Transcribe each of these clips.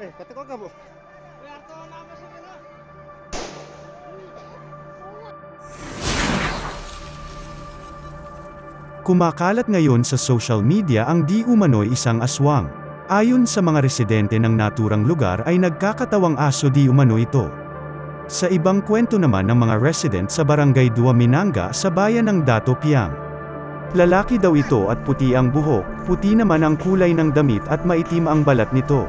Eh, patiko ka mo. Kumakalat ngayon sa social media ang di umano'y isang aswang. Ayon sa mga residente ng naturang lugar ay nagkakatawang aso di umano ito. Sa ibang kwento naman ng mga resident sa barangay Duaminanga sa bayan ng Dato Piang. Lalaki daw ito at puti ang buhok, puti naman ang kulay ng damit at maitim ang balat nito.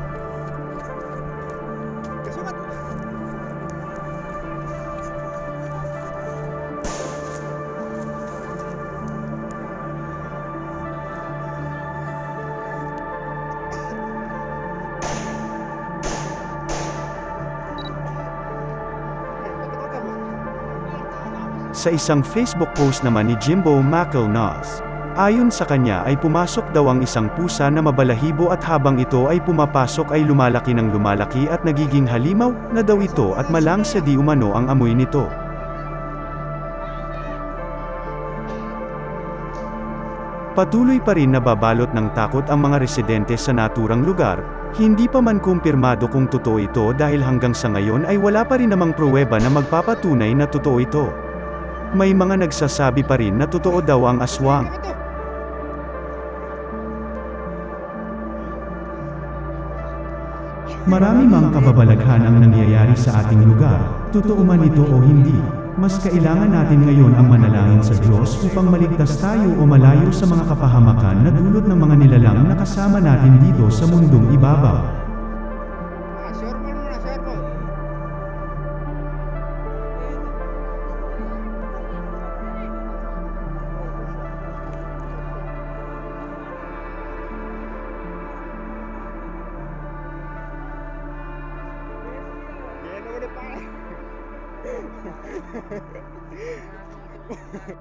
Sa isang Facebook post naman ni Jimbo McElnaz. Ayon sa kanya ay pumasok daw ang isang pusa na mabalahibo at habang ito ay pumapasok ay lumalaki ng lumalaki at nagiging halimaw na daw ito at malang sa di umano ang amoy nito. Patuloy pa rin nababalot ng takot ang mga residente sa naturang lugar, hindi pa man kumpirmado kung totoo ito dahil hanggang sa ngayon ay wala pa rin namang pruweba na magpapatunay na totoo ito. May mga nagsasabi pa rin na totoo daw ang aswang. Marami mang kababalaghan ang nangyayari sa ating lugar, totoo man ito o hindi. Mas kailangan natin ngayon ang manalangin sa Diyos upang maligtas tayo o malayo sa mga kapahamakan na dulot ng mga nilalang na kasama natin dito sa mundong ibabaw. Ha ha ha.